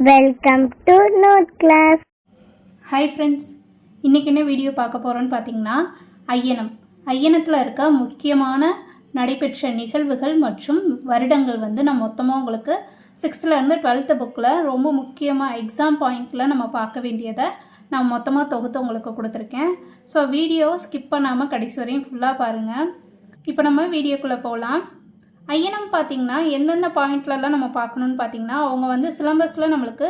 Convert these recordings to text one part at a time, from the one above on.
Welcome to note class hi friends இன்றைக்கி என்ன video பார்க்க போகிறோன்னு பார்த்தீங்கன்னா ஐயனம். ஐயனத்தில் இருக்க முக்கியமான நடைபெற்ற நிகழ்வுகள் மற்றும் வருடங்கள் வந்து நான் மொத்தமாக உங்களுக்கு சிக்ஸ்த்துலேருந்து டுவெல்த்து புக்கில் ரொம்ப முக்கியமாக எக்ஸாம் பாயிண்டில் நம்ம பார்க்க வேண்டியதை நான் மொத்தமாக தொகுத்து உங்களுக்கு கொடுத்துருக்கேன். ஸோ வீடியோ ஸ்கிப் பண்ணாமல் கடைசி வரையும் ஃபுல்லாக பாருங்கள் இப்போ நம்ம வீடியோக்குள்ளே போகலாம். ஐயனம் பார்த்தீங்கன்னா எந்தெந்த பாயிண்ட்லலாம் நம்ம பார்க்கணுன்னு பார்த்தீங்கன்னா அவங்க வந்து சிலம்பஸில் நம்மளுக்கு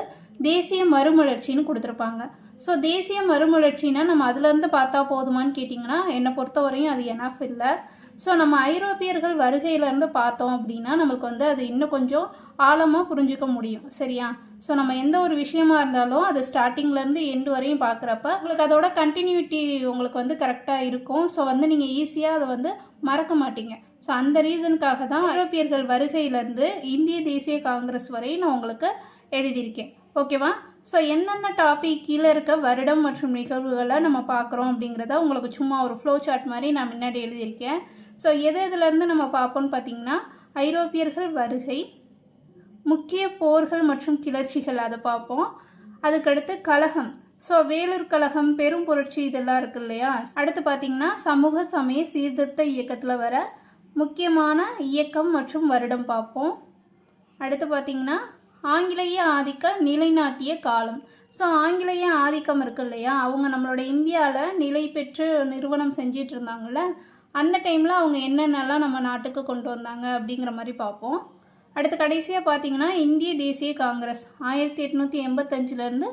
தேசிய மறுமலர்ச்சின்னு கொடுத்துருப்பாங்க. ஸோ தேசிய மறுமலர்ச்சின்னா நம்ம அதுலேருந்து பார்த்தா போதுமான்னு கேட்டிங்கன்னா என்னை பொறுத்தவரையும் அது எனஃப் இல்லை. ஸோ நம்ம ஐரோப்பியர்கள் வருகையிலேருந்து பார்த்தோம் அப்படின்னா நம்மளுக்கு வந்து அது இன்னும் கொஞ்சம் ஆழமாக புரிஞ்சுக்க முடியும். சரியா? ஸோ நம்ம எந்த ஒரு விஷயமா இருந்தாலும் அது ஸ்டார்டிங்லேருந்து எண்டு வரையும் பார்க்குறப்ப உங்களுக்கு அதோட கண்டினியூட்டி உங்களுக்கு வந்து கரெக்டாக இருக்கும். ஸோ வந்து நீங்கள் ஈஸியாக அதை வந்து மறக்க மாட்டீங்க. ஸோ அந்த ரீசனுக்காக தான் ஐரோப்பியர்கள் வருகையிலேருந்து இந்திய தேசிய காங்கிரஸ் வரையும் நான் உங்களுக்கு எழுதியிருக்கேன். ஓகேவா ஸோ எந்தெந்த டாபிக் கீழே இருக்க வருடம் மற்றும் நிகழ்வுகளை நம்ம பார்க்குறோம் அப்படிங்கிறத உங்களுக்கு சும்மா ஒரு ஃப்ளோ சார்ட் மாதிரி நான் முன்னாடி எழுதியிருக்கேன். ஸோ எது எதுலேருந்து நம்ம பார்ப்போம்னு பார்த்தீங்கன்னா ஐரோப்பியர்கள் வருகை முக்கிய போர்கள் மற்றும் கிளர்ச்சிகள் அதை பார்ப்போம். அதுக்கடுத்து கழகம் ஸோ வேலூர் கழகம் பெரும் புரட்சி இதெல்லாம் இருக்கு இல்லையா? அடுத்து பார்த்தீங்கன்னா சமூக சமய சீர்திருத்த இயக்கத்தில் வர முக்கியமான இயக்கம் மற்றும் வருடம் பார்ப்போம். அடுத்து பார்த்தீங்கன்னா ஆங்கிலேய ஆதிக்க நிலைநாட்டிய காலம். ஸோ ஆங்கிலேய ஆதிக்கம் இருக்கு இல்லையா? அவங்க நம்மளோட இந்தியாவில் நிலை பெற்று நிறுவனம் செஞ்சிட்டு இருந்தாங்கள்ல அந்த டைமில் அவங்க என்னென்னலாம் நம்ம நாட்டுக்கு கொண்டு வந்தாங்க அப்படிங்கிற மாதிரி பார்ப்போம். அடுத்து கடைசியாக பார்த்தீங்கன்னா இந்திய தேசிய காங்கிரஸ் ஆயிரத்தி எட்நூற்றி எண்பத்தஞ்சிலேருந்து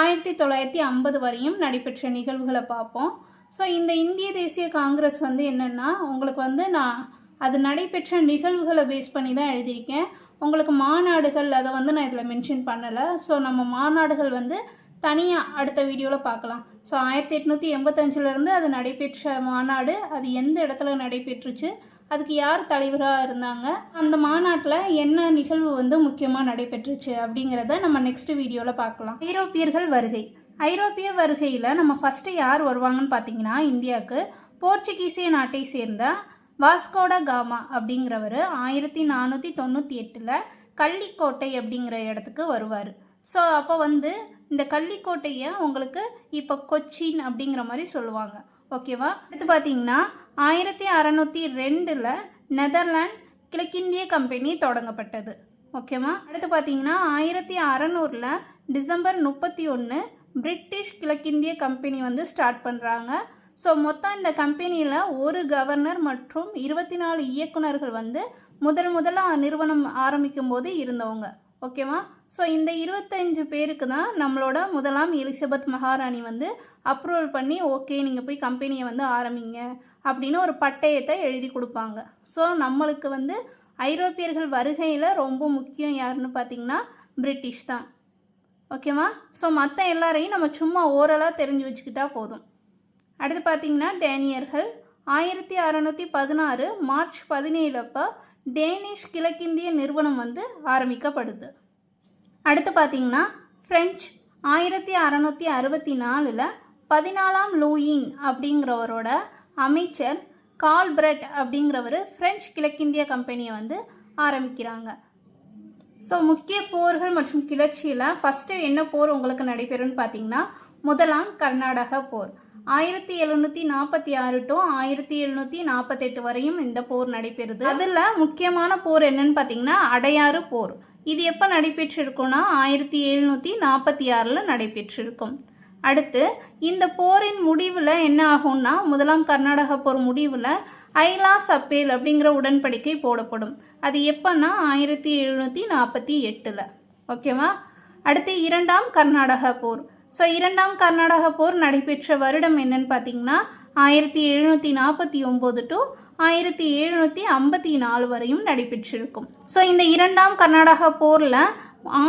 ஆயிரத்தி தொள்ளாயிரத்தி ஐம்பது வரையும் நடைபெற்ற நிகழ்வுகளை பார்ப்போம். ஸோ இந்த இந்திய தேசிய காங்கிரஸ் வந்து என்னென்னா உங்களுக்கு வந்து நான் அது நடைபெற்ற நிகழ்வுகளை பேஸ் பண்ணி தான் எழுதியிருக்கேன். உங்களுக்கு மாநாடுகள் அதை வந்து நான் இதில் மென்ஷன் பண்ணலை. ஸோ நம்ம மாநாடுகள் வந்து தனியாக அடுத்த வீடியோவில் பார்க்கலாம் ஸோ ஆயிரத்தி எட்நூற்றி எண்பத்தஞ்சிலேருந்து அது நடைபெற்ற மாநாடு அது எந்த இடத்துல நடைபெற்றுச்சு அதுக்கு யார் தலைவராக இருந்தாங்க அந்த மாநாட்டில் என்ன நிகழ்வு வந்து முக்கியமாக நடைபெற்றுச்சு அப்படிங்கிறத நம்ம நெக்ஸ்ட் வீடியோவில் பார்க்கலாம் ஐரோப்பியர்கள் வருகை. ஐரோப்பிய வருகையில் நம்ம ஃபஸ்ட்டு யார் வருவாங்கன்னு பார்த்தீங்கன்னா இந்தியாவுக்கு போர்ச்சுகீசிய நாட்டை சேர்ந்த வாஸ்கோட காமா அப்படிங்கிறவர் ஆயிரத்தி நானூற்றி தொண்ணூற்றி எட்டில் கள்ளிக்கோட்டை அப்படிங்கிற இடத்துக்கு வருவார். ஸோ அப்போ வந்து இந்த கள்ளிக்கோட்டையை உங்களுக்கு இப்போ கொச்சின் அப்படிங்கிற மாதிரி சொல்லுவாங்க. ஓகேவா? அடுத்து பார்த்தீங்கன்னா ஆயிரத்தி அறநூற்றி ரெண்டில் நெதர்லாண்ட் கிழக்கிந்திய கம்பெனி தொடங்கப்பட்டது. ஓகேவா? அடுத்து பார்த்தீங்கன்னா ஆயிரத்தி அறநூறில் டிசம்பர் முப்பத்தி ஒன்று பிரிட்டிஷ் கிழக்கிந்திய கம்பெனி வந்து ஸ்டார்ட் பண்ணுறாங்க ஸோ மொத்தம் இந்த கம்பெனியில் ஒரு கவர்னர் மற்றும் இருபத்தி நாலு இயக்குனர்கள் வந்து முதல் முதலாக நிறுவனம் ஆரம்பிக்கும் போது இருந்தவங்க. ஓகேவா? ஸோ இந்த இருபத்தஞ்சு பேருக்கு தான் நம்மளோட முதலாம் எலிசபெத் மகாராணி வந்து அப்ரூவல் பண்ணி ஓகே நீங்கள் போய் கம்பெனியை வந்து ஆரம்பிங்க அப்படின்னு ஒரு பட்டயத்தை எழுதி கொடுப்பாங்க. ஸோ நம்மளுக்கு வந்து ஐரோப்பியர்கள் வருகையில் ரொம்ப முக்கியம் யாருன்னு பார்த்தீங்கன்னா பிரிட்டிஷ் தான். ஓகேவா ஸோ மற்ற எல்லாரையும் நம்ம சும்மா ஓரலாக தெரிஞ்சு வச்சுக்கிட்டா போதும். அடுத்து பார்த்திங்கன்னா டேனியர்கள். ஆயிரத்தி அறநூற்றி பதினாறு மார்ச் பதினேழப்போ டேனிஷ் கிழக்கிந்திய நிறுவனம் வந்து ஆரம்பிக்கப்படுது. அடுத்து பார்த்தீங்கன்னா ஃப்ரெஞ்ச் ஆயிரத்தி அறநூற்றி அறுபத்தி நாலில் பதினாலாம் லூயின் அப்படிங்கிறவரோட அமைச்சர் கால்பிரட் அப்படிங்கிறவர் ஃப்ரெஞ்ச் கிழக்கிந்திய கம்பெனியை வந்து ஆரம்பிக்கிறாங்க. ஸோ முக்கிய போர்கள் மற்றும் கிளர்ச்சியில் ஃபஸ்ட்டு என்ன போர் உங்களுக்கு நடைபெறும்னு பார்த்தீங்கன்னா முதலாம் கர்நாடக போர். ஆயிரத்தி எழுநூற்றி நாற்பத்தி ஆறு டு ஆயிரத்தி எழுநூற்றி நாற்பத்தெட்டு வரையும் இந்த போர் நடைபெறுது. அதில் முக்கியமான போர் என்னன்னு பார்த்தீங்கன்னா அடையாறு போர். இது எப்போ நடைபெற்றிருக்கும்னா ஆயிரத்தி எழுநூற்றி நாற்பத்தி ஆறில் நடைபெற்றிருக்கும். அடுத்து இந்த போரின் முடிவில் என்ன ஆகும்னா முதலாம் கர்நாடக போர் முடிவில் ஐலா சப்பேல் அப்படிங்கிற உடன்படிக்கை போடப்படும். அது எப்போன்னா ஆயிரத்தி எழுநூற்றி நாற்பத்தி எட்டில். ஓகேவா? அடுத்து இரண்டாம் கர்நாடக போர். ஸோ இரண்டாம் கர்நாடக போர் நடைபெற்ற வருடம் என்னன்னு பார்த்தீங்கன்னா ஆயிரத்தி எழுநூற்றி நாற்பத்தி ஒம்பது டு ஆயிரத்தி எழுநூற்றி ஐம்பத்தி நாலு வரையும் நடைபெற்றிருக்கும். ஸோ இந்த இரண்டாம் கர்நாடகா போரில்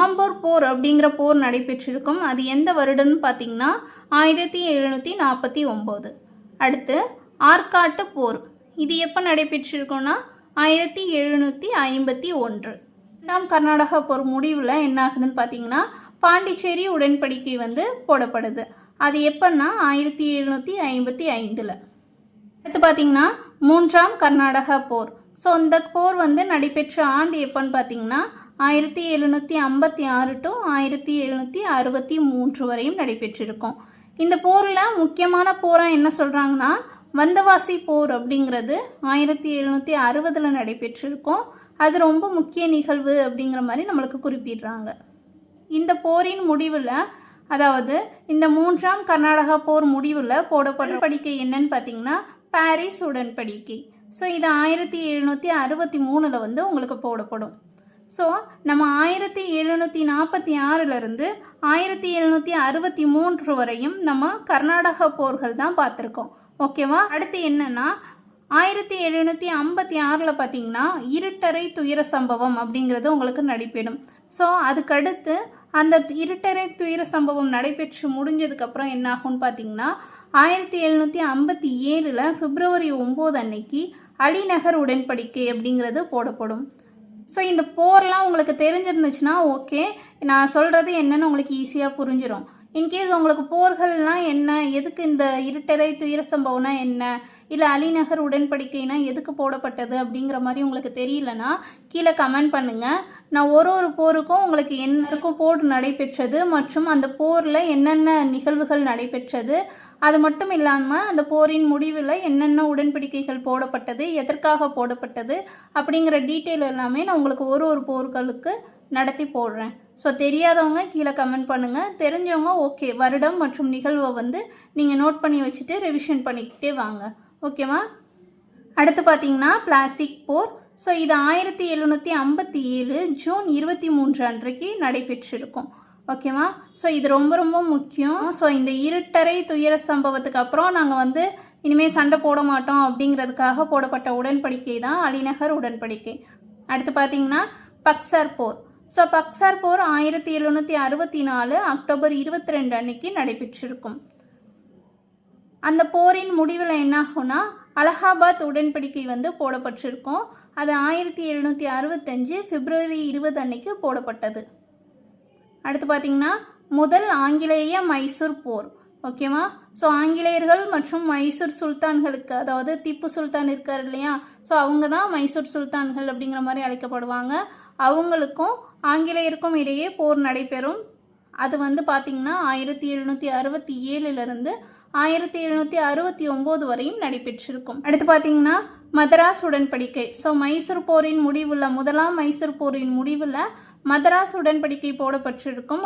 ஆம்பூர் போர் அப்படிங்கிற போர் நடைபெற்றிருக்கும். அது எந்த வருடம்னு பார்த்தீங்கன்னா ஆயிரத்தி எழுநூற்றி நாற்பத்தி ஒம்பது. அடுத்து ஆற்காட்டு போர். இது எப்போ நடைபெற்றிருக்கும்னா ஆயிரத்தி எழுநூற்றி ஐம்பத்தி ஒன்று. இரண்டாம் கர்நாடகா போர் முடிவில் என்ன ஆகுதுன்னு பார்த்தீங்கன்னா பாண்டிச்சேரி உடன்படிக்கை வந்து போடப்படுது. அது எப்போன்னா ஆயிரத்தி எழுநூற்றி ஐம்பத்தி ஐந்தில். அடுத்து பார்த்தீங்கன்னா மூன்றாம் கர்நாடக போர். ஸோ இந்த போர் வந்து நடைபெற்ற ஆண்டு எப்போன்னு பார்த்தீங்கன்னா ஆயிரத்தி எழுநூற்றி ஐம்பத்தி ஆறு டு ஆயிரத்தி எழுநூற்றி அறுபத்தி மூன்று வரையும் நடைபெற்றிருக்கும். இந்த போரில் முக்கியமான போராக என்ன சொல்கிறாங்கன்னா வந்தவாசி போர் அப்படிங்கிறது ஆயிரத்தி எழுநூற்றி அறுபதில் நடைபெற்றிருக்கும். அது ரொம்ப முக்கிய நிகழ்வு அப்படிங்கிற மாதிரி நம்மளுக்கு குறிப்பிடுறாங்க. இந்த போரின் முடிவில் அதாவது இந்த மூன்றாம் கர்நாடகா போர் முடிவில் போடப்படுற படிக்கை என்னன்னு பார்த்தீங்கன்னா பாரிஸ் உடன்படிக்கை. ஸோ இது ஆயிரத்தி எழுநூற்றி அறுபத்தி மூணில் வந்து உங்களுக்கு போடப்படும். ஸோ நம்ம ஆயிரத்தி எழுநூற்றி நாற்பத்தி ஆறிலிருந்து ஆயிரத்தி எழுநூற்றி அறுபத்தி மூன்று வரையும் நம்ம கர்நாடக போர்கள் தான் பார்த்துருக்கோம். ஓகேவா? அடுத்து என்னென்னா ஆயிரத்தி எழுநூற்றி ஐம்பத்தி ஆறில் பார்த்தீங்கன்னா இருட்டறை துயர சம்பவம் அப்படிங்கிறது உங்களுக்கு நடைபெறும். ஸோ அதுக்கடுத்து அந்த இருட்டறை துயர சம்பவம் நடைபெற்று முடிஞ்சதுக்கப்புறம் என்னாகும்னு பார்த்தீங்கன்னா ஆயிரத்தி எழுநூற்றி ஐம்பத்தி ஏழில் பிப்ரவரி ஒம்பது அன்னைக்கு அலிநகர் உடன்படிக்கை அப்படிங்கிறது போடப்படும். ஸோ இந்த போர்லாம் உங்களுக்கு தெரிஞ்சிருந்துச்சுன்னா ஓகே நான் சொல்கிறது என்னன்னு உங்களுக்கு ஈஸியாக புரிஞ்சிடும் இன்கேஸ் உங்களுக்கு போர்கள்லாம் என்ன? எதுக்கு இந்த இருட்டரை துயர சம்பவம்னா என்ன? இல்லை அலிநகர் உடன்படிக்கைனா எதுக்கு போடப்பட்டது அப்படிங்கிற மாதிரி உங்களுக்கு தெரியலனா கீழே கமெண்ட் பண்ணுங்கள் நான் ஒரு ஒரு போருக்கும் உங்களுக்கு என்னருக்கும் போர் நடைபெற்றது மற்றும் அந்த போரில் என்னென்ன நிகழ்வுகள் நடைபெற்றது அது மட்டும் இல்லாமல் அந்த போரின் முடிவில் என்னென்ன உடன்படிக்கைகள் போடப்பட்டது எதற்காக போடப்பட்டது அப்படிங்கிற டீட்டெயில் எல்லாமே நான் உங்களுக்கு ஒரு ஒரு போர்களுக்கு நடத்தி போடுறேன். ஸோ தெரியாதவங்க கீழே கமெண்ட் பண்ணுங்கள் தெரிஞ்சவங்க ஓகே வருடம் மற்றும் நிகழ்வை வந்து நீங்கள் நோட் பண்ணி வச்சுட்டு ரிவிஷன் பண்ணிக்கிட்டே வாங்க. ஓகேவா அடுத்து பார்த்தீங்கன்னா பிளாஸ்டிக் போர். ஸோ இது ஆயிரத்தி எழுநூற்றி ஐம்பத்தி ஏழு ஜூன் இருபத்தி மூன்று அன்றைக்கு நடைபெற்றிருக்கும். ஓகேவா? ஸோ இது ரொம்ப ரொம்ப முக்கியம். ஸோ இந்த இருட்டறை துயர சம்பவத்துக்கு அப்புறம் நாங்கள் வந்து இனிமேல் சண்டை போட மாட்டோம் அப்படிங்கிறதுக்காக போடப்பட்ட உடன்படிக்கை தான் அலிநகர் உடன்படிக்கை. அடுத்து பார்த்தீங்கன்னா பக்சர் போர். ஸோ பக்சர் போர் ஆயிரத்தி எழுநூற்றி அறுபத்தி நாலு அக்டோபர் இருபத்தி ரெண்டு அன்னைக்கு நடைபெற்றிருக்கும். அந்த போரின் முடிவில் என்னாகும்னா அலகாபாத் உடன்படிக்கை வந்து போடப்பட்டிருக்கும். அது ஆயிரத்தி எழுநூற்றி அறுபத்தஞ்சு பிப்ரவரி இருபது அன்னைக்கு போடப்பட்டது. அடுத்து பார்த்தீங்கன்னா முதல் ஆங்கிலேய மைசூர் போர். ஓகேவா ஸோ ஆங்கிலேயர்கள் மற்றும் மைசூர் சுல்தான்களுக்கு அதாவது திப்பு சுல்தான் இருக்கார் இல்லையா? ஸோ அவங்க தான் மைசூர் சுல்தான்கள் அப்படிங்கிற மாதிரி அழைக்கப்படுவாங்க. அவங்களுக்கும் ஆங்கிலேயருக்கும் இடையே போர் நடைபெறும். அது வந்து பார்த்திங்கன்னா ஆயிரத்தி எழுநூற்றி அறுபத்தி ஏழுலேருந்து ஆயிரத்தி எழுநூற்றி அறுபத்தி ஒம்பது வரையும் நடைபெற்றிருக்கும். அடுத்து பார்த்தீங்கன்னா மதராஸ் உடன்படிக்கை. ஸோ மைசூர் போரின் முடிவுள்ள முதலாம் மைசூர் போரின் முடிவில் மதராஸ் உடன்படிக்கை போடப்பட்டிருக்கும்.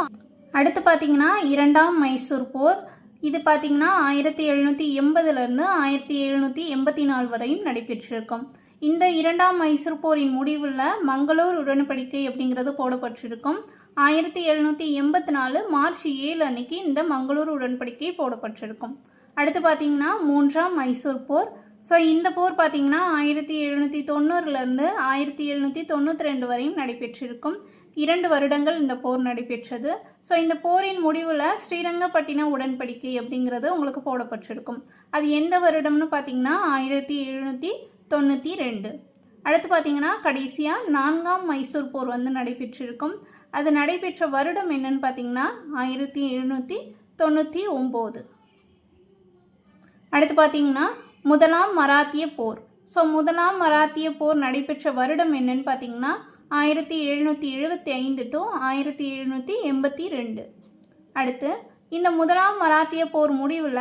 அடுத்து பார்த்தீங்கன்னா இரண்டாம் மைசூர் போர். இது பார்த்தீங்கன்னா ஆயிரத்தி எழுநூற்றி எண்பதுலேருந்து ஆயிரத்தி எழுநூற்றி எண்பத்தி நாலு வரையும் நடைபெற்றிருக்கும். இந்த இரண்டாம் மைசூர் போரின் முடிவில் மங்களூர் உடன்படிக்கை அப்படிங்கிறது போடப்பட்டிருக்கும். ஆயிரத்தி எழுநூற்றி எண்பத்தி நாலு மார்ச் ஏழு அன்னைக்கு இந்த மங்களூர் உடன்படிக்கை போடப்பட்டிருக்கும். அடுத்து பார்த்தீங்கன்னா மூன்றாம் மைசூர் போர். ஸோ இந்த போர் பார்த்திங்கன்னா ஆயிரத்தி எழுநூற்றி தொண்ணூறுலேருந்து ஆயிரத்தி எழுநூற்றி தொண்ணூற்றி ரெண்டு வரையும் நடைபெற்றிருக்கும். இரண்டு வருடங்கள் இந்த போர் நடைபெற்றது. ஸோ இந்த போரின் முடிவில் ஸ்ரீரங்கப்பட்டின உடன்படிக்கை அப்படிங்கிறது உங்களுக்கு போடப்பட்டிருக்கும். அது எந்த வருடம்னு பார்த்தீங்கன்னா ஆயிரத்தி எழுநூற்றி தொண்ணூற்றி ரெண்டு. அடுத்து பார்த்தீங்கன்னா கடைசியாக நான்காம் மைசூர் போர் வந்து நடைபெற்றிருக்கும். அது நடைபெற்ற வருடம் என்னன்னு பார்த்தீங்கன்னா ஆயிரத்தி எழுநூற்றி தொண்ணூற்றி ஒம்பது. அடுத்து பார்த்தீங்கன்னா முதலாம் மராத்திய போர். ஸோ முதலாம் மராத்திய போர் நடைபெற்ற வருடம் என்னன்னு பார்த்தீங்கன்னா ஆயிரத்தி எழுநூற்றி எழுபத்தி ஐந்து டு ஆயிரத்தி எழுநூற்றி எண்பத்தி ரெண்டு. அடுத்து இந்த முதலாம் மராத்திய போர் முடிவில்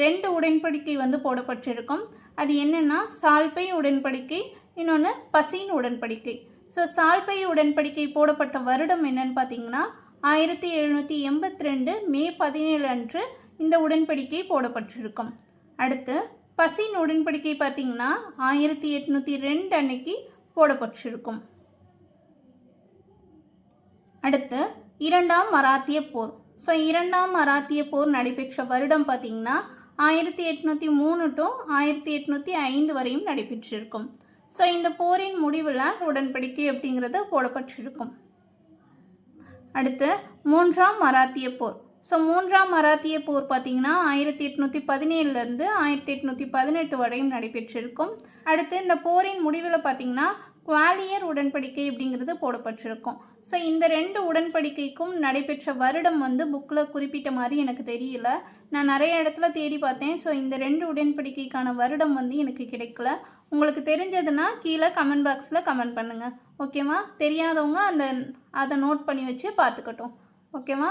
ரெண்டு உடன்படிக்கை வந்து போடப்பட்டிருக்கும். அது என்னென்னா சால்பை உடன்படிக்கை இன்னொன்று பசின் உடன்படிக்கை. ஸோ சால்பை உடன்படிக்கை போடப்பட்ட வருடம் என்னன்னு பார்த்தீங்கன்னா ஆயிரத்தி எழுநூற்றி எண்பத்தி ரெண்டு மே பதினேழு அன்று இந்த உடன்படிக்கை போடப்பட்டிருக்கும். அடுத்து பசின் உடன்படிக்கை பார்த்தீங்கன்னா ஆயிரத்தி எட்நூற்றி ரெண்டு அன்னைக்கு போடப்பட்டிருக்கும். அடுத்து இரண்டாம் மராத்திய போர். ஸோ இரண்டாம் மராத்திய போர் நடைபெற்ற வருடம் பார்த்தீங்கன்னா ஆயிரத்தி எட்நூற்றி மூணு டு ஆயிரத்தி எட்நூற்றி ஐந்து வரையும் நடைபெற்றிருக்கும். ஸோ இந்த போரின் முடிவில் உடன்படிக்கை அப்படிங்கிறது போடப்பட்டிருக்கும். அடுத்து மூன்றாம் மராத்திய போர். ஸோ மூன்றாம் மராத்திய போர் பார்த்திங்கன்னா ஆயிரத்தி எட்நூற்றி பதினேழுலேருந்து ஆயிரத்தி எட்நூற்றி பதினெட்டு வரையும் நடைபெற்றிருக்கும். அடுத்து இந்த போரின் முடிவில் பார்த்தீங்கன்னா குவாலியர் உடன்படிக்கை அப்படிங்கிறது போடப்பட்டிருக்கும். ஸோ இந்த ரெண்டு உடன்படிக்கைக்கும் நடைபெற்ற வருடம் வந்து புக்கில் குறிப்பிட்ட மாதிரி எனக்கு தெரியல. நான் நிறைய இடத்துல தேடி பார்த்தேன். ஸோ இந்த ரெண்டு உடன்படிக்கைக்கான வருடம் வந்து எனக்கு கிடைக்கல. உங்களுக்கு தெரிஞ்சதுன்னா கீழே கமெண்ட் பாக்ஸில் கமெண்ட் பண்ணுங்கள் ஓகேவா தெரியாதவங்க அந்த அதை நோட் பண்ணி வச்சு பார்த்துக்கட்டும். ஓகேவா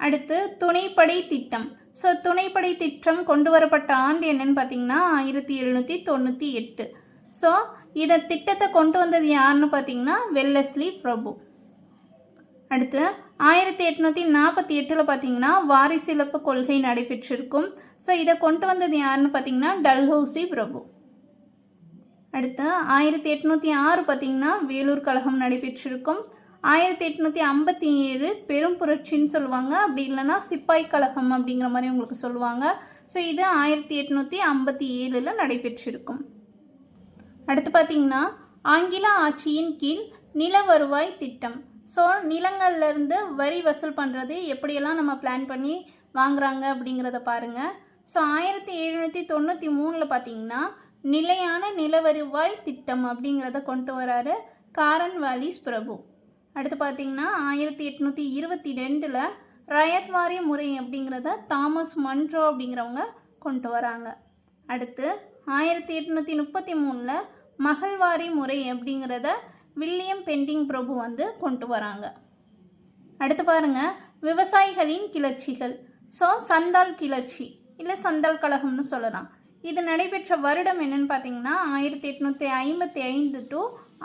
அடுத்து துணைப்படை திட்டம். ஸோ துணைப்படை திட்டம் கொண்டு வரப்பட்ட ஆண்டு என்னன்னு பார்த்தீங்கன்னா ஆயிரத்தி எழுநூற்றி தொண்ணூற்றி எட்டு. ஸோ இதை திட்டத்தை கொண்டு வந்தது யாருன்னு பார்த்தீங்கன்னா வெல்லஸ்லி பிரபு. அடுத்து ஆயிரத்தி எட்நூற்றி நாற்பத்தி எட்டில் பார்த்தீங்கன்னா வாரிசிலப்பு கொள்கை நடைபெற்றிருக்கும். ஸோ இதை கொண்டு வந்தது யாருன்னு பார்த்தீங்கன்னா டல்ஹௌசி பிரபு. அடுத்து ஆயிரத்தி எட்நூற்றி ஆறு பார்த்தீங்கன்னா வேலூர் கழகம் நடைபெற்றிருக்கும். ஆயிரத்தி எட்நூற்றி ஐம்பத்தி ஏழு பெரும் புரட்சின்னு சொல்லுவாங்க. அப்படி இல்லைன்னா சிப்பாய் கழகம் அப்படிங்கிற மாதிரி உங்களுக்கு சொல்லுவாங்க. ஸோ இது ஆயிரத்தி எட்நூற்றி ஐம்பத்தி ஏழில் நடைபெற்றிருக்கும். அடுத்து பார்த்தீங்கன்னா ஆங்கில ஆட்சியின் கீழ் நில வருவாய் திட்டம். ஸோ நிலங்கள்லேருந்து வரி வசூல் பண்ணுறது எப்படியெல்லாம் நம்ம பிளான் பண்ணி வாங்குறாங்க அப்படிங்கிறத பாருங்கள் ஸோ ஆயிரத்தி எழுநூற்றி தொண்ணூற்றி மூணில் பார்த்தீங்கன்னா நிலையான நிலவருவாய் திட்டம் அப்படிங்கிறத கொண்டு வராரு காரன் வாலிஸ் பிரபு. அடுத்து பார்த்தீங்கன்னா ஆயிரத்தி எட்நூற்றி இருபத்தி ரெண்டில் ரயத்வாரி முறை அப்படிங்கிறத தாமஸ் மன்ட்ரோ அப்படிங்கிறவங்க கொண்டு வராங்க. அடுத்து ஆயிரத்தி எட்நூற்றி முப்பத்தி மூணில் மகள்வாரி முறை அப்படிங்கிறத வில்லியம் பெண்டிங் பிரபு வந்து கொண்டு வராங்க. அடுத்து பாருங்க விவசாயிகளின் கிளர்ச்சிகள். ஸோ சந்தால் கிளர்ச்சி இல்லை சந்தால் கழகம்னு சொல்லலாம். இது நடைபெற்ற வருடம் என்னன்னு பார்த்தீங்கன்னா ஆயிரத்தி எட்நூற்றி ஐம்பத்தி ஐந்து டு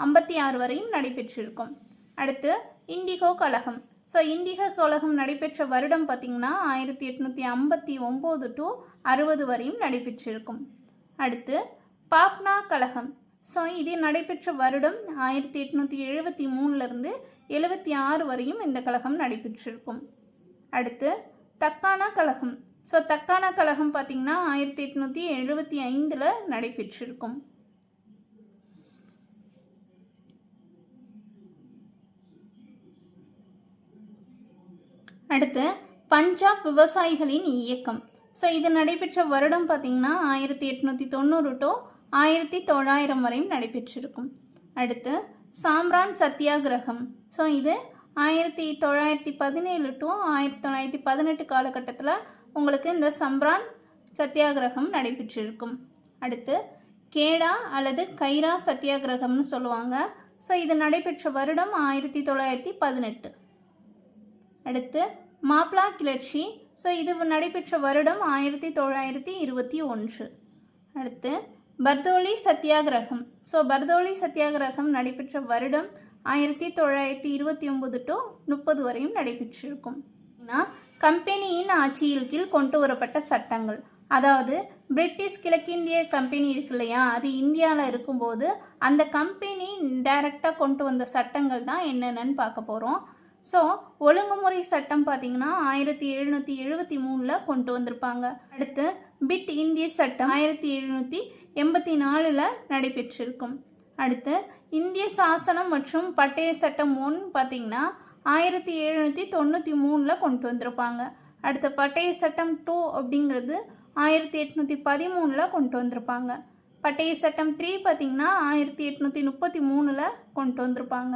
ஐம்பத்தி ஆறு வரையும் நடைபெற்றிருக்கும். அடுத்து இண்டிகோ கழகம். ஸோ இண்டிகோ கழகம் நடைபெற்ற வருடம் பார்த்திங்கன்னா ஆயிரத்தி எட்நூற்றி ஐம்பத்தி ஒம்பது டு அறுபது வரையும் நடைபெற்றிருக்கும். அடுத்து பாப்னா கழகம். ஸோ இது நடைபெற்ற வருடம் ஆயிரத்தி எட்நூற்றி எழுபத்தி மூணுலேருந்து எழுபத்தி ஆறு வரையும் இந்த கழகம் நடைபெற்றிருக்கும். அடுத்து தக்கானா கழகம். ஸோ தக்கானா கழகம் பார்த்திங்கன்னா ஆயிரத்தி எட்நூற்றி எழுபத்தி ஐந்தில் நடைபெற்றிருக்கும். அடுத்து பஞ்சாப் விவசாயிகளின் இயக்கம். ஸோ இது நடைபெற்ற வருடம் பார்த்திங்கன்னா ஆயிரத்தி எட்நூற்றி தொண்ணூறு டு ஆயிரத்தி தொள்ளாயிரம் வரையும் நடைபெற்றிருக்கும். அடுத்து சாம்ரான் சத்தியாகிரகம். ஸோ இது ஆயிரத்தி தொள்ளாயிரத்தி பதினேழு டு ஆயிரத்தி தொள்ளாயிரத்தி பதினெட்டு காலகட்டத்தில் உங்களுக்கு இந்த சம்ரான் சத்தியாகிரகம் நடைபெற்றிருக்கும். அடுத்து கேடா அல்லது கைரா சத்தியாகிரகம்னு சொல்லுவாங்க. ஸோ இது நடைபெற்ற வருடம் ஆயிரத்தி தொள்ளாயிரத்தி பதினெட்டு. அடுத்து மாப்ளா கிளர்ச்சி. ஸோ இது நடைபெற்ற வருடம் ஆயிரத்தி தொள்ளாயிரத்தி இருபத்தி ஒன்று. அடுத்து பர்தோலி சத்தியாகிரகம். ஸோ பர்தோலி சத்தியாகிரகம் நடைபெற்ற வருடம் ஆயிரத்தி தொள்ளாயிரத்தி இருபத்தி ஒம்பது டு முப்பது வரையும் நடைபெற்றிருக்கும். கம்பெனியின் ஆட்சியில் கீழ் கொண்டு வரப்பட்ட சட்டங்கள். அதாவது பிரிட்டிஷ் கிழக்கிந்திய கம்பெனி இருக்கு இல்லையா? அது இந்தியாவில் இருக்கும்போது அந்த கம்பெனி டைரெக்டாக கொண்டு வந்த சட்டங்கள் தான் என்னென்னு பார்க்க போகிறோம் ஸோ ஒழுங்குமுறை சட்டம் பார்த்தீங்கன்னா ஆயிரத்தி எழுநூற்றி எழுபத்தி மூணில் கொண்டு வந்திருப்பாங்க. அடுத்து பிட் இந்திய சட்டம் ஆயிரத்தி எழுநூற்றி எண்பத்தி நாலில் நடைபெற்றிருக்கும். அடுத்து இந்திய சாசனம் மற்றும் பட்டய சட்டம் ஒன் பார்த்திங்கன்னா ஆயிரத்தி எழுநூற்றி தொண்ணூற்றி மூணில் கொண்டு வந்திருப்பாங்க. அடுத்து பட்டய சட்டம் டூ அப்படிங்கிறது ஆயிரத்தி எட்நூற்றி பதிமூணில் கொண்டு வந்திருப்பாங்க. பட்டய சட்டம் த்ரீ பார்த்திங்கன்னா ஆயிரத்தி எட்நூற்றி முப்பத்தி மூணில் கொண்டு வந்திருப்பாங்க.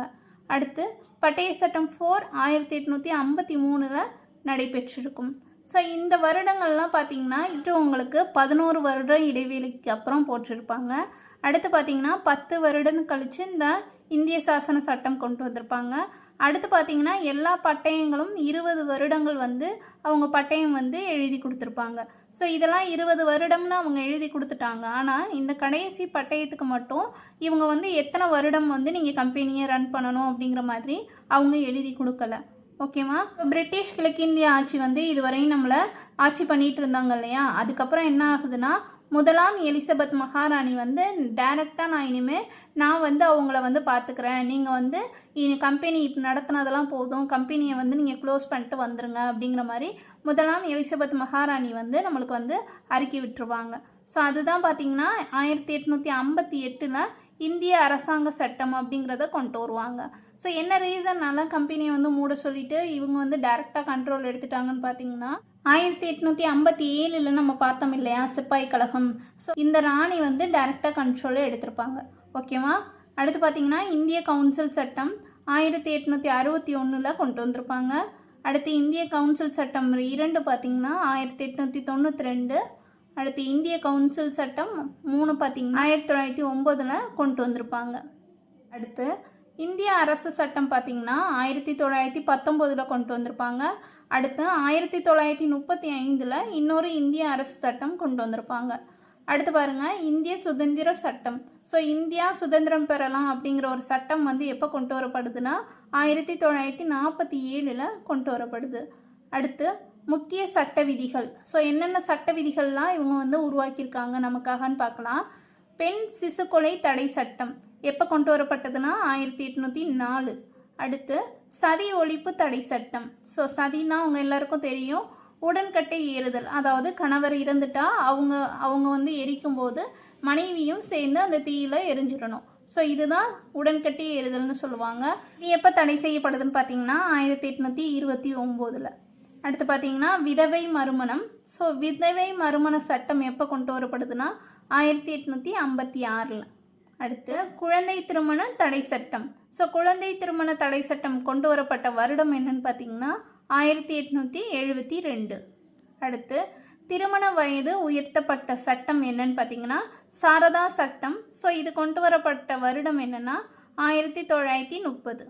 அடுத்து பட்டய சட்டம் ஃபோர் ஆயிரத்தி எட்நூற்றி ஐம்பத்தி மூணில் நடைபெற்றிருக்கும். ஸோ இந்த வருடங்கள்லாம் பார்த்தீங்கன்னா இது உங்களுக்கு பதினோரு வருடம் இடைவெளிக்கு அப்புறம் போட்டிருப்பாங்க அடுத்து பார்த்தீங்கன்னா பத்து வருடம் கழித்து இந்த இந்திய சாசன சட்டம் கொண்டு வந்திருப்பாங்க. அடுத்து பார்த்தீங்கன்னா எல்லா பட்டயங்களும் இருபது வருடங்கள் வந்து அவங்க பட்டயம் வந்து எழுதி கொடுத்துருப்பாங்க. ஸோ இதெல்லாம் இருபது வருடம்னு அவங்க எழுதி கொடுத்துட்டாங்க. ஆனால் இந்த கடைசி பட்டயத்துக்கு மட்டும் இவங்க வந்து எத்தனை வருடம் வந்து நீங்கள் கம்பெனியை ரன் பண்ணணும் அப்படிங்கிற மாதிரி அவங்க எழுதி கொடுக்கல. ஓகேவா இப்போ பிரிட்டிஷ் கிழக்கிந்திய ஆட்சி வந்து இதுவரையும் நம்மளை ஆட்சி பண்ணிட்டு இருந்தாங்க இல்லையா? அதுக்கப்புறம் என்ன ஆகுதுன்னா முதலாம் எலிசபெத் மகாராணி வந்து டைரெக்டாக நான் இனிமேல் நான் வந்து அவங்கள வந்து பார்த்துக்கிறேன் நீங்கள் வந்து இனி கம்பெனி இப்போ நடத்தினதெல்லாம் போதும். கம்பெனியை வந்து நீங்கள் க்ளோஸ் பண்ணிட்டு வந்துடுங்க அப்படிங்கிற மாதிரி முதலாம் எலிசபெத் மகாராணி வந்து நம்மளுக்கு வந்து அறிக்கை விட்டுருவாங்க. ஸோ அதுதான் பார்த்தீங்கன்னா ஆயிரத்தி எட்நூற்றி ஐம்பத்தி எட்டில் இந்திய அரசாங்க சட்டம் அப்படிங்கிறத கொண்டு வருவாங்க. ஸோ என்ன ரீசன்னால கம்பெனியை வந்து மூட சொல்லிட்டு இவங்க வந்து டைரெக்டாக கண்ட்ரோல் எடுத்துட்டாங்கன்னு பார்த்தீங்கன்னா ஆயிரத்தி எட்நூற்றி ஐம்பத்தி ஏழில் நம்ம பார்த்தோம் இல்லையா சிப்பாய் கழகம். ஸோ இந்த ராணி வந்து டைரெக்டாக கண்ட்ரோலே எடுத்திருப்பாங்க. ஓகேவா அடுத்து பார்த்தீங்கன்னா இந்திய கவுன்சில் சட்டம் ஆயிரத்தி எட்நூற்றி அறுபத்தி ஒன்றில் கொண்டு வந்திருப்பாங்க. அடுத்து இந்திய கவுன்சில் சட்டம் இரண்டு பார்த்தீங்கன்னா ஆயிரத்தி எட்நூற்றி தொண்ணூற்றி ரெண்டு அடுத்து இந்திய கவுன்சில் சட்டம் மூணு பார்த்தீங்கன்னா ஆயிரத்தி தொள்ளாயிரத்தி ஒம்போதில் கொண்டு வந்திருப்பாங்க. அடுத்து இந்திய அரசு சட்டம் பார்த்திங்கன்னா ஆயிரத்தி தொள்ளாயிரத்தி பத்தொம்போதில் கொண்டு வந்திருப்பாங்க. அடுத்து ஆயிரத்தி தொள்ளாயிரத்தி முப்பத்தி ஐந்தில் இன்னொரு இந்திய அரசு சட்டம் கொண்டு வந்திருப்பாங்க. அடுத்து பாருங்கள் இந்திய சுதந்திர சட்டம். ஸோ இந்தியா சுதந்திரம் பெறலாம் அப்படிங்கிற ஒரு சட்டம் வந்து எப்போ கொண்டு வரப்படுதுன்னா ஆயிரத்தி தொள்ளாயிரத்தி நாற்பத்தி ஏழில் கொண்டு வரப்படுது. அடுத்து முக்கிய சட்ட விதிகள். ஸோ என்னென்ன சட்ட விதிகள்லாம் இவங்க வந்து உருவாக்கியிருக்காங்க நமக்காகன்னு பார்க்கலாம். பெண் சிசு கொலை தடை சட்டம். எப்போ கொண்டு வரப்பட்டதுன்னா ஆயிரத்தி எட்நூற்றி நாலு. அடுத்து சதி ஒழிப்பு தடை சட்டம். ஸோ சதினா அவங்க எல்லாருக்கும் தெரியும். உடன்கட்டை ஏறுதல். அதாவது கணவர் இறந்துட்டா அவங்க அவங்க வந்து எரிக்கும்போது மனைவியும் சேர்ந்து அந்த தீயில் எரிஞ்சிடணும். ஸோ இதுதான் உடன்கட்டை ஏறுதல்னு சொல்லுவாங்க. இது எப்போ தடை செய்யப்படுதுன்னு பார்த்தீங்கன்னா ஆயிரத்தி எட்நூற்றி இருபத்தி ஒம்போதில். அடுத்து பார்த்தீங்கன்னா விதவை மறுமணம். ஸோ விதவை மறுமண சட்டம் எப்போ கொண்டு வரப்படுதுன்னா ஆயிரத்தி எட்நூற்றி ஐம்பத்தி ஆறில். அடுத்து குழந்தை திருமண தடை சட்டம். ஸோ குழந்தை திருமண தடை சட்டம் கொண்டு வரப்பட்ட வருடம் என்னன்னு பார்த்தீங்கன்னா ஆயிரத்தி எட்நூற்றி எழுபத்தி ரெண்டு. அடுத்து திருமண வயது உயர்த்தப்பட்ட சட்டம் என்னன்னு பார்த்தீங்கன்னா சாரதா சட்டம். ஸோ இது கொண்டு வரப்பட்ட வருடம் என்னன்னா ஆயிரத்தி தொள்ளாயிரத்தி முப்பது.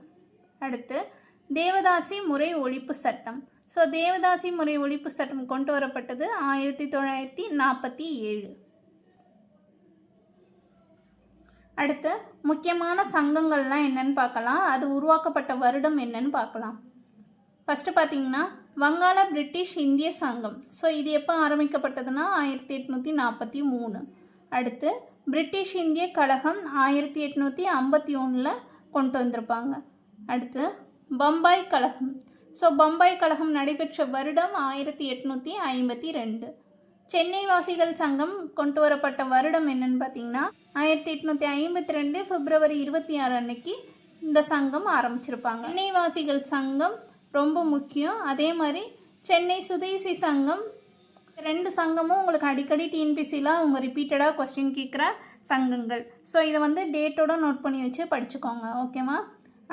அடுத்து தேவதாசி முறை ஒழிப்பு சட்டம். ஸோ தேவதாசி முறை ஒழிப்பு சட்டம் கொண்டு வரப்பட்டது ஆயிரத்தி தொள்ளாயிரத்தி நாற்பத்தி ஏழு. அடுத்து முக்கியமான சங்கங்கள்லாம் என்னென்னு பார்க்கலாம். அது உருவாக்கப்பட்ட வருடம் என்னன்னு பார்க்கலாம். ஃபஸ்ட்டு பார்த்தீங்கன்னா வங்காள பிரிட்டிஷ் இந்திய சங்கம். ஸோ இது எப்போ ஆரம்பிக்கப்பட்டதுன்னா ஆயிரத்தி எட்நூற்றி நாற்பத்தி மூணு. அடுத்து பிரிட்டிஷ் இந்திய கழகம் ஆயிரத்தி எட்நூற்றி ஐம்பத்தி ஒன்றில் கொண்டு வந்திருப்பாங்க. அடுத்து பம்பாய் கழகம். ஸோ பம்பாய் கழகம் நடைபெற்ற வருடம் ஆயிரத்தி எட்நூற்றி ஐம்பத்தி ரெண்டு. சென்னை வாசிகள் சங்கம் கொண்டு வரப்பட்ட வருடம் என்னன்னு பார்த்தீங்கன்னா ஆயிரத்தி எட்நூற்றி ஐம்பத்தி ரெண்டு பிப்ரவரி இருபத்தி ஆறு அன்னைக்கு இந்த சங்கம் ஆரம்பிச்சிருப்பாங்க. சென்னை வாசிகள் சங்கம் ரொம்ப முக்கியம். அதே மாதிரி சென்னை சுதேசி சங்கம் ரெண்டு சங்கமும் உங்களுக்கு அடிக்கடி டிஎன்பிசியில் அவங்க ரிப்பீட்டடாக கொஸ்டின் கேட்குற சங்கங்கள். ஸோ இதை வந்து டேட்டோட நோட் பண்ணி வச்சு படிச்சுக்கோங்க. ஓகேவா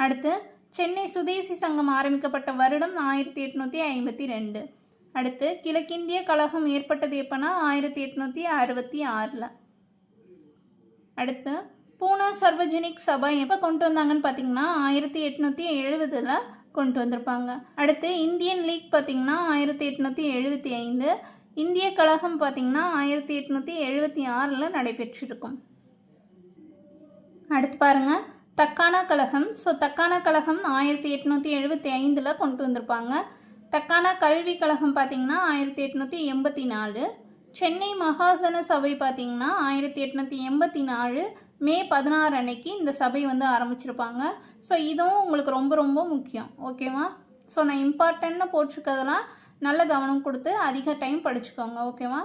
அடுத்து சென்னை சுதேசி சங்கம் ஆரம்பிக்கப்பட்ட வருடம் ஆயிரத்தி எட்நூற்றி ஐம்பத்தி ரெண்டு. அடுத்து கிழக்கிந்திய கழகம் ஏற்பட்டது எப்போனா ஆயிரத்தி எட்நூற்றி அறுபத்தி ஆறில். அடுத்து பூனா சர்வஜனிக் சபா எப்போ கொண்டு வந்தாங்கன்னு பார்த்தீங்கன்னா ஆயிரத்தி எட்நூற்றி எழுபதில் கொண்டு வந்திருப்பாங்க. அடுத்து இந்தியன் லீக் பார்த்தீங்கன்னா ஆயிரத்தி எட்நூற்றி எழுபத்தி ஐந்து. இந்திய கழகம் பார்த்திங்கன்னா ஆயிரத்தி எட்நூற்றி எழுபத்தி ஆறில் நடைபெற்றிருக்கும். அடுத்து பாருங்கள் தக்கானா கழகம் ஸோ தக்கானா கழகம் ஆயிரத்தி எட்நூற்றி எழுபத்தி ஐந்தில் கொண்டு வந்திருப்பாங்க. தக்கானா கல்வி கழகம் பார்த்திங்கன்னா ஆயிரத்தி எட்நூற்றி எண்பத்தி நாலு. சென்னை மகாசன சபை பார்த்திங்கன்னா ஆயிரத்தி எட்நூற்றி எண்பத்தி நாலு மே பதினாறு அன்னைக்கு இந்த சபை வந்து ஆரம்பிச்சிருப்பாங்க. ஸோ இதுவும் உங்களுக்கு ரொம்ப ரொம்ப முக்கியம். ஓகேவா ஸோ நான் இம்பார்ட்டன்ட்னு போட்டிருக்கிறதெல்லாம் நல்ல கவனம் கொடுத்து அதிக டைம் படிச்சுக்கோங்க. ஓகேவா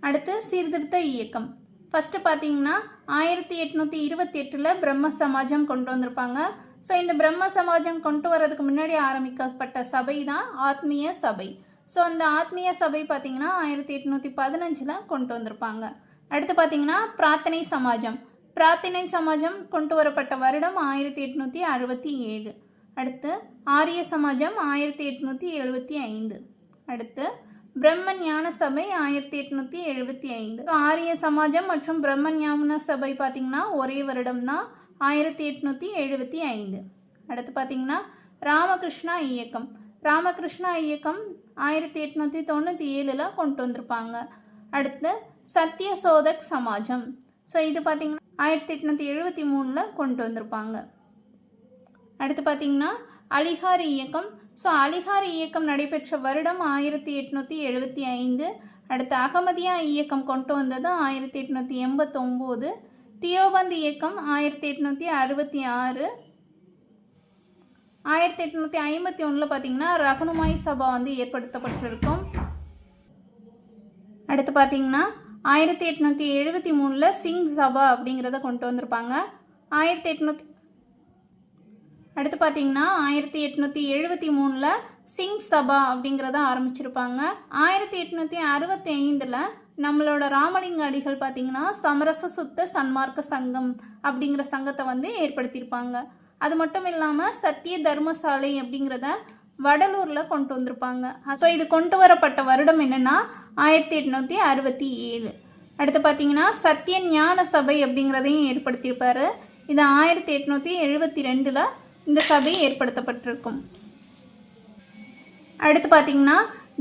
அடுத்து சீர்திருத்த இயக்கம். ஃபஸ்ட்டு பார்த்தீங்கன்னா ஆயிரத்தி எட்நூற்றி இருபத்தி எட்டில் பிரம்ம சமாஜம் கொண்டு வந்திருப்பாங்க. ஸோ இந்த பிரம்ம சமாஜம் கொண்டு வரதுக்கு முன்னாடி ஆரம்பிக்கப்பட்ட சபை தான் ஆத்மீய சபை. ஸோ அந்த ஆத்மீய சபை பார்த்திங்கன்னா ஆயிரத்தி எட்நூற்றி பதினஞ்சில் கொண்டு வந்திருப்பாங்க. அடுத்து பார்த்தீங்கன்னா பிரார்த்தனை சமாஜம். பிரார்த்தனை சமாஜம் கொண்டு வரப்பட்ட வருடம் ஆயிரத்தி எட்நூற்றி அறுபத்தி ஏழு. அடுத்து ஆரிய சமாஜம் ஆயிரத்தி எட்நூற்றி எழுபத்தி ஐந்து. அடுத்து பிரம்ம ஞான சபை ஆயிரத்தி எட்நூற்றி எழுபத்தி ஐந்து. ஆரிய சமாஜம் மற்றும் பிரம்ம ஞான சபை பார்த்திங்கன்னா ஒரே வருடம் தான் ஆயிரத்தி எட்நூற்றி எழுபத்தி ஐந்து. அடுத்து பார்த்திங்கன்னா ராமகிருஷ்ணா இயக்கம். ராமகிருஷ்ணா இயக்கம் ஆயிரத்தி எட்நூற்றி தொண்ணூற்றி ஏழில் கொண்டு வந்திருப்பாங்க. அடுத்து சத்ய சோதக் சமாஜம். ஸோ இது பார்த்திங்கன்னா ஆயிரத்தி எட்நூற்றி எழுபத்தி மூணில் கொண்டு வந்திருப்பாங்க. அடுத்து பார்த்திங்கன்னா அலிகார் இயக்கம் ஸோ அலிகார் இயக்கம் நடைபெற்ற வருடம் ஆயிரத்தி எட்நூற்றி எழுபத்தி ஐந்து. அடுத்து அகமதியா இயக்கம் கொண்டு வந்தது ஆயிரத்தி எட்நூற்றி எண்பத்தொம்போது. தியோபந்த் இயக்கம் ஆயிரத்தி எட்நூற்றி அறுபத்தி ஆறு. ஆயிரத்தி எட்நூற்றி ஐம்பத்தி ஒன்றில் பார்த்தீங்கன்னா ரகுனுமாய் சபா வந்து ஏற்படுத்தப்பட்டிருக்கும். அடுத்து பார்த்தீங்கன்னா ஆயிரத்தி எட்நூற்றி எழுபத்தி மூணில் சிங் சபா அப்படிங்கிறத கொண்டு வந்திருப்பாங்க. ஆயிரத்தி எட்நூற்றி அடுத்து பார்த்தீங்கன்னா ஆயிரத்தி எட்நூற்றி எழுபத்தி மூணில் சிங் சபா அப்படிங்கிறத ஆரம்பிச்சிருப்பாங்க. ஆயிரத்தி எட்நூற்றி அறுபத்தி ஐந்தில் நம்மளோட ராமலிங்க அடிகள் பார்த்தீங்கன்னா சமரச சுத்த சன்மார்க்க சங்கம் அப்படிங்கிற சங்கத்தை வந்து ஏற்படுத்தியிருப்பாங்க. அது மட்டும் இல்லாமல் சத்திய தர்மசாலை அப்படிங்கிறத வடலூரில் கொண்டு வந்திருப்பாங்க. ஸோ இது கொண்டு வரப்பட்ட வருடம் என்னென்னா ஆயிரத்தி எட்நூற்றி அறுபத்தி ஏழு. அடுத்து பார்த்தீங்கன்னா சத்திய ஞான சபை அப்படிங்கிறதையும் ஏற்படுத்தியிருப்பாரு. இது ஆயிரத்தி எட்நூற்றி எழுபத்தி ரெண்டில் இந்த சபை ஏற்படுத்தப்பட்டிருக்கும். அடுத்து பார்த்தீங்கன்னா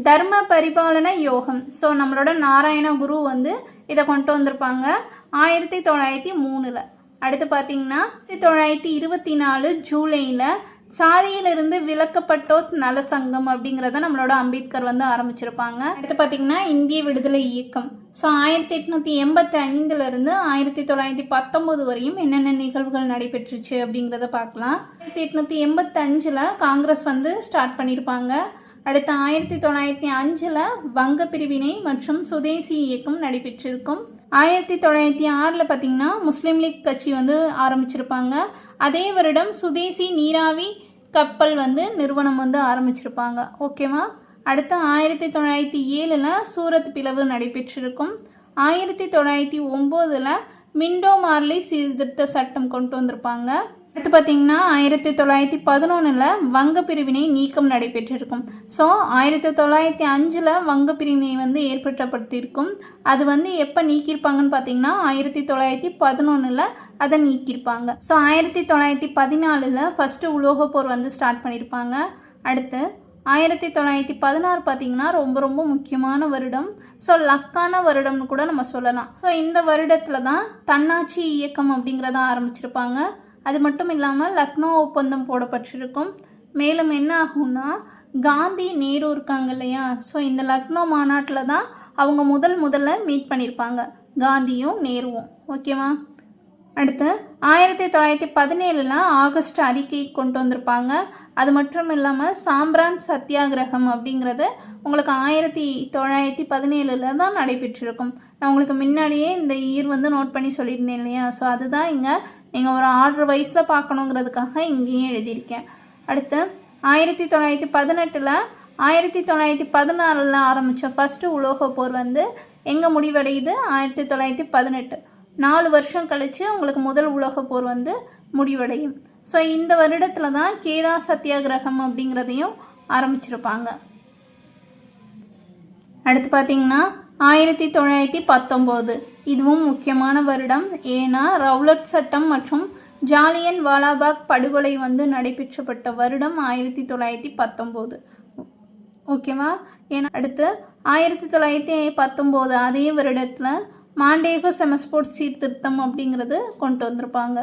தர்ம பரிபாலன யோகம். ஸோ நம்மளோட நாராயண குரு வந்து இதை கொண்டு வந்திருப்பாங்க ஆயிரத்தி தொள்ளாயிரத்தி மூணில். அடுத்து பார்த்தீங்கன்னா ஆயிரத்தி தொள்ளாயிரத்தி இருபத்தி நாலு ஜூலையில் சாதியிலிருந்து விலக்கப்பட்டோர் நல சங்கம் அப்படிங்கிறத நம்மளோட அம்பேத்கர் வந்து ஆரம்பிச்சிருப்பாங்க. அடுத்து பார்த்தீங்கன்னா இந்திய விடுதலை இயக்கம். ஸோ ஆயிரத்தி எட்நூற்றி எண்பத்தி ஐந்துலேருந்து ஆயிரத்தி தொள்ளாயிரத்தி பத்தொம்போது வரையும் என்னென்ன நிகழ்வுகள் நடைபெற்றுச்சு அப்படிங்கிறத பார்க்கலாம். ஆயிரத்தி எட்நூற்றி எண்பத்தஞ்சில் காங்கிரஸ் வந்து ஸ்டார்ட் பண்ணியிருப்பாங்க அடுத்து ஆயிரத்தி தொள்ளாயிரத்தி அஞ்சில் வங்க பிரிவினை மற்றும் சுதேசி இயக்கம் நடைபெற்றிருக்கும். ஆயிரத்தி தொள்ளாயிரத்தி ஆறில் பார்த்திங்கன்னா முஸ்லீம் லீக் கட்சி வந்து ஆரம்பிச்சிருப்பாங்க. அதே வருடம் சுதேசி நீராவி கப்பல் வந்து நிறுவனம் வந்து ஆரம்பிச்சிருப்பாங்க. ஓகேவா அடுத்து ஆயிரத்தி தொள்ளாயிரத்தி ஏழில் சூரத் பிளவு நடைபெற்றிருக்கும். ஆயிரத்தி தொள்ளாயிரத்தி ஒம்போதில் மிண்டோ மார்லி சீர்திருத்த சட்டம் கொண்டு வந்திருப்பாங்க. அடுத்து பார்த்தீங்கன்னா ஆயிரத்தி தொள்ளாயிரத்தி பதினொன்றில் வங்க பிரிவினை நீக்கம் நடைபெற்றிருக்கும். ஸோ ஆயிரத்தி தொள்ளாயிரத்தி அஞ்சில் வங்க பிரிவினை வந்து ஏற்படுத்தப்பட்டிருக்கும். அது வந்து எப்போ நீக்கியிருப்பாங்கன்னு பார்த்தீங்கன்னா ஆயிரத்தி தொள்ளாயிரத்தி பதினொன்றில் அதை நீக்கியிருப்பாங்க. ஸோ ஆயிரத்தி தொள்ளாயிரத்தி பதினாலில் ஃபஸ்ட்டு உலோகப் போர் வந்து ஸ்டார்ட் பண்ணியிருப்பாங்க. அடுத்து ஆயிரத்தி தொள்ளாயிரத்தி பதினாறு பார்த்திங்கன்னா ரொம்ப ரொம்ப முக்கியமான வருடம். ஸோ லக்கான வருடம்னு கூட நம்ம சொல்லலாம். ஸோ இந்த வருடத்தில் தான் தன்னாட்சி இயக்கம் அப்படிங்கிறத ஆரம்பிச்சிருப்பாங்க. அது மட்டும் இல்லாமல் லக்னோ ஒப்பந்தம் போடப்பட்டிருக்கும். மேலும் என்ன ஆகும்னா காந்தி நேரு இருக்காங்க இல்லையா? ஸோ இந்த லக்னோ மாநாட்டில் தான் அவங்க முதல் முதல்ல மீட் பண்ணியிருப்பாங்க காந்தியும் நேருவும். ஓகேவா அடுத்து ஆயிரத்தி தொள்ளாயிரத்தி பதினேழில் ஆகஸ்ட் அறிக்கை கொண்டு வந்திருப்பாங்க. அது மட்டும் இல்லாமல் சாம்பிரான் சத்தியாகிரகம் அப்படிங்கிறது உங்களுக்கு ஆயிரத்தி தொள்ளாயிரத்தி பதினேழில் தான் நடைபெற்றிருக்கும். நான் உங்களுக்கு முன்னாடியே இந்த இயர் வந்து நோட் பண்ணி சொல்லியிருந்தேன் இல்லையா? ஸோ அதுதான் இங்கே நீங்கள் ஒரு ஆர்டர் வயசில் பார்க்கணுங்கிறதுக்காக இங்கேயும் எழுதியிருக்கேன். அடுத்து ஆயிரத்தி தொள்ளாயிரத்தி பதினெட்டில் ஆயிரத்தி தொள்ளாயிரத்தி பதினாறில் ஆரம்பித்த ஃபஸ்ட்டு உலோக போர் வந்து எங்கே முடிவடையுது? ஆயிரத்தி தொள்ளாயிரத்தி பதினெட்டு. நாலு வருஷம் கழித்து உங்களுக்கு முதல் உலகப் போர் வந்து முடிவடையும். ஸோ இந்த வருடத்தில் தான் கேதா சத்தியாகிரகம் அப்படிங்கிறதையும் ஆரம்பிச்சிருப்பாங்க. அடுத்து பார்த்தீங்கன்னா ஆயிரத்தி தொள்ளாயிரத்தி பத்தொம்போது. இதுவும் முக்கியமான வருடம். ஏன்னா ரவுலட் சட்டம் மற்றும் ஜாலியன் வாலாபாக் படுகொலை வந்து நடைபெற்றப்பட்ட வருடம் ஆயிரத்தி தொள்ளாயிரத்தி பத்தொம்போது. ஓகேவா? ஏன்னா அடுத்து ஆயிரத்தி தொள்ளாயிரத்தி பத்தொம்போது அதே வருடத்தில் மாண்டேகோ செமஸ்போர்ட் சீர்திருத்தம் அப்படிங்கிறது கொண்டு வந்திருப்பாங்க.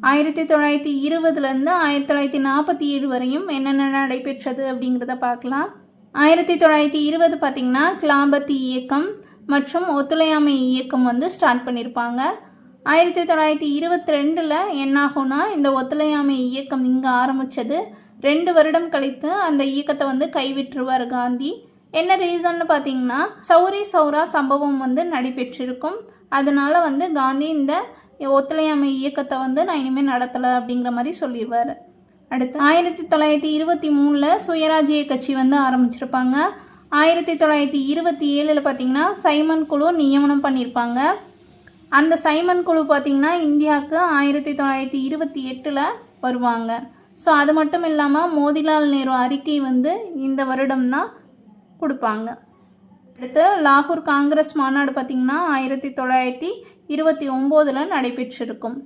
ஆயிரத்தி தொள்ளாயிரத்தி இருபதுலேருந்து ஆயிரத்தி தொள்ளாயிரத்தி நாற்பத்தி ஏழு வரையும் என்னென்ன நடைபெற்றது அப்படிங்கிறத பார்க்கலாம். ஆயிரத்தி தொள்ளாயிரத்தி இருபது பார்த்திங்கன்னா கிளாபத்தி இயக்கம் மற்றும் ஒத்துழையாமை இயக்கம் வந்து ஸ்டார்ட் பண்ணியிருப்பாங்க ஆயிரத்தி தொள்ளாயிரத்தி இருபத்தி ரெண்டில் என்னாகும்னா இந்த ஒத்துழையாமை இயக்கம் இங்கே ஆரம்பித்தது ரெண்டு வருடம் கழித்து அந்த இயக்கத்தை வந்து கைவிட்டுருவார் காந்தி. என்ன ரீசன்னு பார்த்தீங்கன்னா சௌரி சௌரா சம்பவம் வந்து நடைபெற்றிருக்கும். அதனால் வந்து காந்தி இந்த ஒத்துழையாமை இயக்கத்தை வந்து நான் இனிமேல் நடத்தலை அப்படிங்கிற மாதிரி சொல்லிடுவார் அடுத்து ஆயிரத்தி தொள்ளாயிரத்தி இருபத்தி மூணில் சுயராஜ்ய கட்சி வந்து ஆரம்பிச்சிருப்பாங்க. ஆயிரத்தி தொள்ளாயிரத்தி இருபத்தி ஏழில் பார்த்திங்கன்னா சைமன் குழு நியமனம் பண்ணியிருப்பாங்க அந்த சைமன் குழு பார்த்திங்கன்னா இந்தியாவுக்கு ஆயிரத்தி தொள்ளாயிரத்தி இருபத்தி எட்டில் வருவாங்க. ஸோ அது மட்டும் இல்லாமல் மோதிலால் நேரு அறிக்கை வந்து இந்த வருடம் தான் கொடுப்பாங்க. அடுத்து லாகூர் காங்கிரஸ் மாநாடு பார்த்திங்கன்னா ஆயிரத்தி தொள்ளாயிரத்தி இருபத்தி ஒம்போதில் நடைபெற்றிருக்கும்.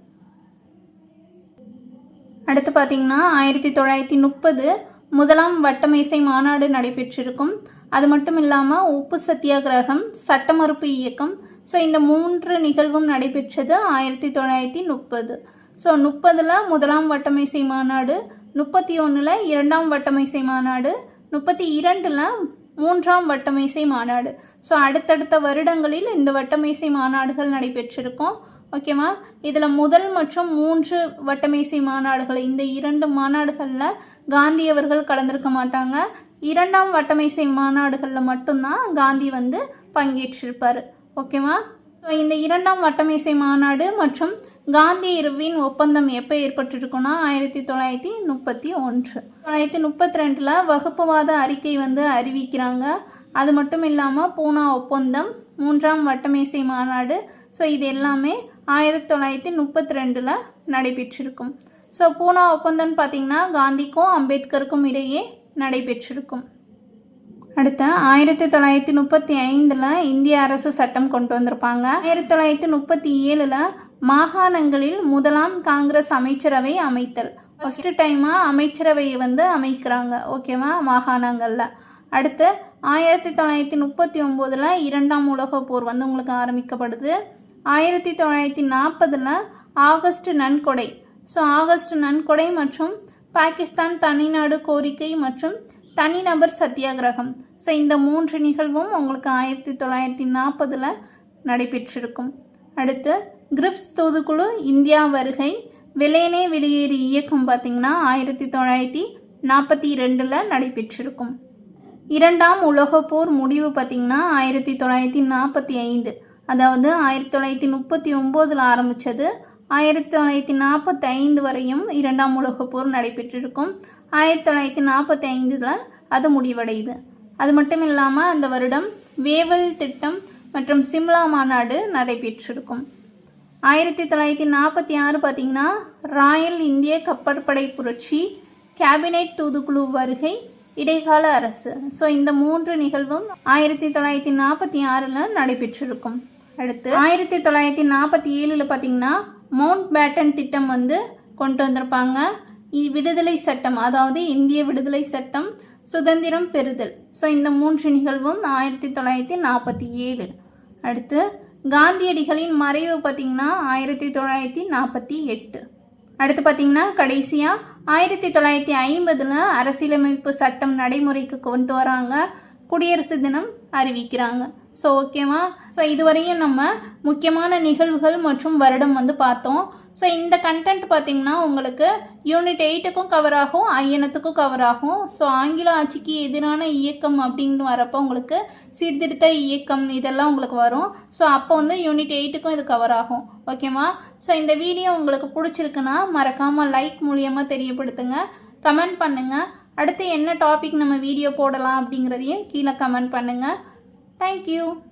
அடுத்து பார்த்திங்கன்னா ஆயிரத்தி தொள்ளாயிரத்தி முப்பது முதலாம் வட்டமேசை மாநாடு நடைபெற்றிருக்கும். அது மட்டும் இல்லாமல் உப்பு சத்தியாகிரகம் சட்ட மறுப்பு இயக்கம். ஸோ இந்த மூன்று நிகழ்வும் நடைபெற்றது ஆயிரத்தி தொள்ளாயிரத்தி முப்பது. ஸோ முப்பதில் முதலாம் வட்டமேசை மாநாடு முப்பத்தி ஒன்றில் இரண்டாம் வட்டமேசை மாநாடு முப்பத்தி இரண்டில் மூன்றாம் வட்டமேசை மாநாடு. ஸோ அடுத்தடுத்த வருடங்களில் இந்த வட்டமேசை மாநாடுகள் நடைபெற்றிருக்கும். ஓகேவா இதில் முதல் மற்றும் மூன்று வட்டமேசை மாநாடுகள் இந்த இரண்டு மாநாடுகளில் காந்தி அவர்கள் கலந்திருக்க மாட்டாங்க. இரண்டாம் வட்டமேசை மாநாடுகளில் மட்டும்தான் காந்தி வந்து பங்கேற்றிருப்பார். ஓகேவா ஸோ இந்த இரண்டாம் வட்டமேசை மாநாடு மற்றும் காந்தி இருவின் ஒப்பந்தம் எப்போ ஏற்பட்டிருக்குன்னா ஆயிரத்தி தொள்ளாயிரத்தி முப்பத்தி ஒன்று. தொள்ளாயிரத்தி முப்பத்தி ரெண்டில் வகுப்புவாத அறிக்கை வந்து அறிவிக்கிறாங்க. அது மட்டும் இல்லாமல் பூனா ஒப்பந்தம் மூன்றாம் வட்டமேசை மாநாடு. ஸோ இது எல்லாமே ஆயிரத்தி தொள்ளாயிரத்தி முப்பத்தி ரெண்டில் நடைபெற்றிருக்கும். ஸோ பூனா ஒப்பந்தம்னு பார்த்திங்கன்னா காந்திக்கும் அம்பேத்கருக்கும் இடையே நடைபெற்றிருக்கும். அடுத்து ஆயிரத்தி தொள்ளாயிரத்தி முப்பத்தி ஐந்தில் இந்திய அரசு சட்டம் கொண்டு வந்திருப்பாங்க. ஆயிரத்தி தொள்ளாயிரத்தி முப்பத்தி ஏழில் மாகாணங்களில் முதலாம் காங்கிரஸ் அமைச்சரவை அமைத்தல். ஃபஸ்ட்டு டைமாக அமைச்சரவை வந்து அமைக்கிறாங்க. ஓகேவா மாகாணங்களில். அடுத்து ஆயிரத்தி தொள்ளாயிரத்தி முப்பத்தி ஒம்போதில் இரண்டாம் உலகப் போர் வந்து உங்களுக்கு ஆரம்பிக்கப்படுது. ஆயிரத்தி தொள்ளாயிரத்தி நாற்பதில் ஆகஸ்ட் நன்கொடை. ஸோ ஆகஸ்ட் நன்கொடை மற்றும் பாகிஸ்தான் தனிநாடு கோரிக்கை மற்றும் தனிநபர் சத்தியாகிரகம். ஸோ இந்த மூன்று நிகழ்வும் உங்களுக்கு ஆயிரத்தி தொள்ளாயிரத்தி நாற்பதில் நடைபெற்றிருக்கும். அடுத்து கிரிப்ஸ் தூதுக்குழு இந்தியா வருகை வெள்ளேனே வெளியேறி இயக்கம் பார்த்திங்கன்னா ஆயிரத்தி தொள்ளாயிரத்தி நாற்பத்தி ரெண்டில் நடைபெற்றிருக்கும். இரண்டாம் உலகப்போர் முடிவு பார்த்திங்கன்னா ஆயிரத்தி தொள்ளாயிரத்தி நாற்பத்தி ஐந்து. அதாவது ஆயிரத்தி தொள்ளாயிரத்தி முப்பத்தி ஒம்போதில் ஆரம்பித்தது ஆயிரத்தி தொள்ளாயிரத்தி நாற்பத்தி ஐந்து வரையும் இரண்டாம் உலகப் போர் நடைபெற்றிருக்கும். ஆயிரத்தி தொள்ளாயிரத்தி நாற்பத்தி ஐந்தில் அது முடிவடையுது. அது மட்டும் இல்லாமல் அந்த வருடம் வேவல் திட்டம் மற்றும் சிம்லா மாநாடு நடைபெற்றிருக்கும். ஆயிரத்தி தொள்ளாயிரத்தி நாற்பத்தி ஆறு பார்த்திங்கன்னா ராயல் இந்திய கப்பற்படை புரட்சி கேபினெட் தூதுக்குழு வருகை இடைக்கால அரசு. ஸோ இந்த மூன்று நிகழ்வும் ஆயிரத்தி தொள்ளாயிரத்தி நாற்பத்தி ஆறில் நடைபெற்றிருக்கும். அடுத்து ஆயிரத்தி தொள்ளாயிரத்தி நாற்பத்தி ஏழில் பார்த்திங்கன்னா மவுண்ட் பேட்டன் திட்டம் வந்து கொண்டு வந்திருப்பாங்க. இ- விடுதலை சட்டம் அதாவது இந்திய விடுதலை சட்டம் சுதந்திரம் பெறுதல். ஸோ இந்த மூன்று நிகழ்வும் ஆயிரத்தி தொள்ளாயிரத்தி நாற்பத்தி ஏழு. அடுத்து காந்தியடிகளின் மறைவு பார்த்திங்கன்னா ஆயிரத்தி தொள்ளாயிரத்தி நாற்பத்தி எட்டு. அடுத்து பார்த்திங்கன்னா கடைசியாக ஆயிரத்தி தொள்ளாயிரத்தி ஐம்பதில் அரசியலமைப்பு சட்டம் நடைமுறைக்கு கொண்டு வராங்க. குடியரசு தினம் அறிவிக்கிறாங்க. ஸோ ஓகேவா ஸோ இதுவரையும் நம்ம முக்கியமான நிகழ்வுகள் மற்றும் வருடம் வந்து பார்த்தோம். ஸோ இந்த கண்டென்ட் பார்த்திங்கன்னா உங்களுக்கு யூனிட் எயிட்டுக்கும் கவர் ஆகும் ஐயனத்துக்கும் கவர் ஆகும். ஸோ ஆங்கில ஆட்சிக்கு எதிரான இயக்கம் அப்படின்னு வரப்போ உங்களுக்கு சீர்திருத்த இயக்கம் இதெல்லாம் உங்களுக்கு வரும். ஸோ அப்போ வந்து யூனிட் எயிட்டுக்கும் இது கவர் ஆகும். ஓகேவா ஸோ இந்த வீடியோ உங்களுக்கு பிடிச்சிருக்குன்னா மறக்காமல் லைக் மூலியமாக தெரியப்படுத்துங்க. கமெண்ட் பண்ணுங்கள் அடுத்து என்ன டாபிக் நம்ம வீடியோ போடலாம் அப்படிங்கிறதையும் கீழே கமெண்ட் பண்ணுங்கள் Thank you.